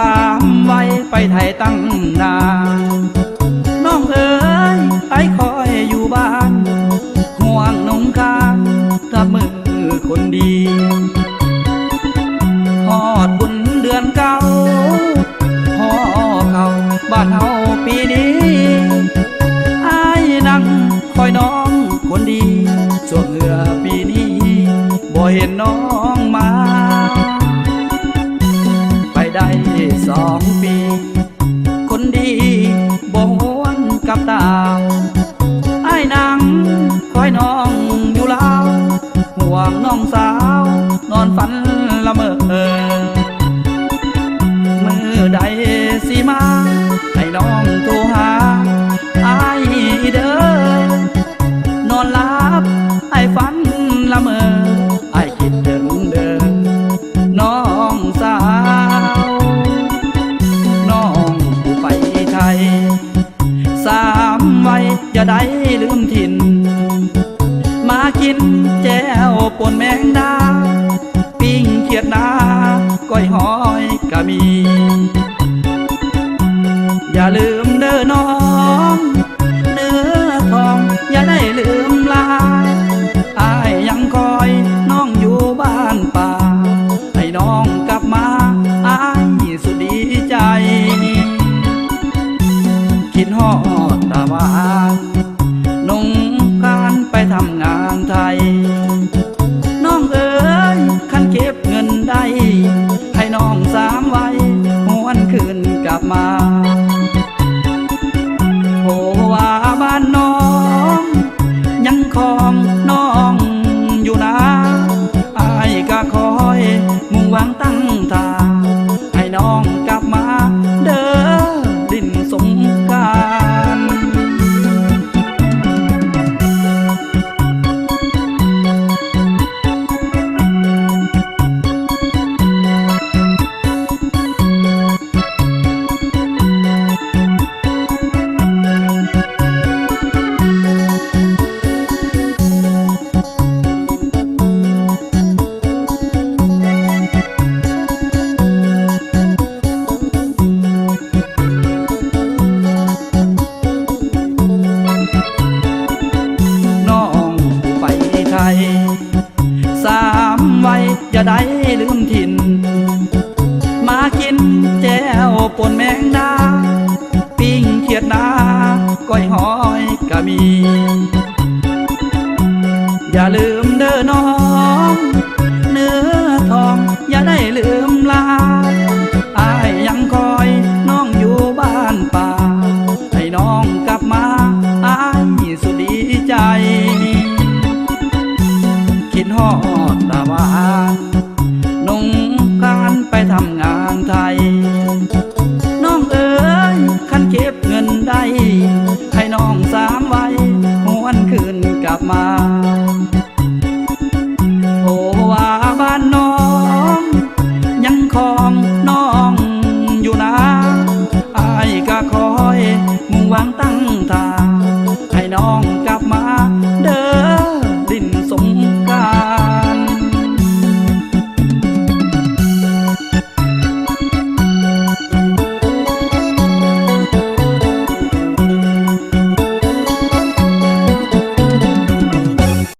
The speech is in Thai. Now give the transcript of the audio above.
ามไว้ไปไทยตั้งนาน ปีนี้บ่เห็นน้องมา ไปได้สองปี คนดีบ่หวนกับตาไอ้นางคอยน้องอยู่ลาวห่วงน้องสาว นอนฝันละเมอมือใดสิมาให้น้องโท ไว้อย่าได้ลืมถิ่น มากินแจ้วปนแมงดา อตาบานนุ่งการไปทำงานไทย น้องเอ๋ยขันเก็บเงินได้ ให้น้องสามไว้หวนคืนกลับมา ไว้อย่าได้ลืมถิ่น มากินแจ้วปนแมงดา ปิ้งเขียดนาก้อยหอยกะมี อย่าลืมเด้อน้อง เนื้อทองอย่าได้ลืมลาอายยังคอยน้องอยู่บ้านป่า ให้น้องกลับมาอายสุดดีใจ คิดฮอ ไปทำงานไทย น้องเอ๋ยขันเก็บเงินได้ ให้น้องสามไว้หวนคืนกลับมา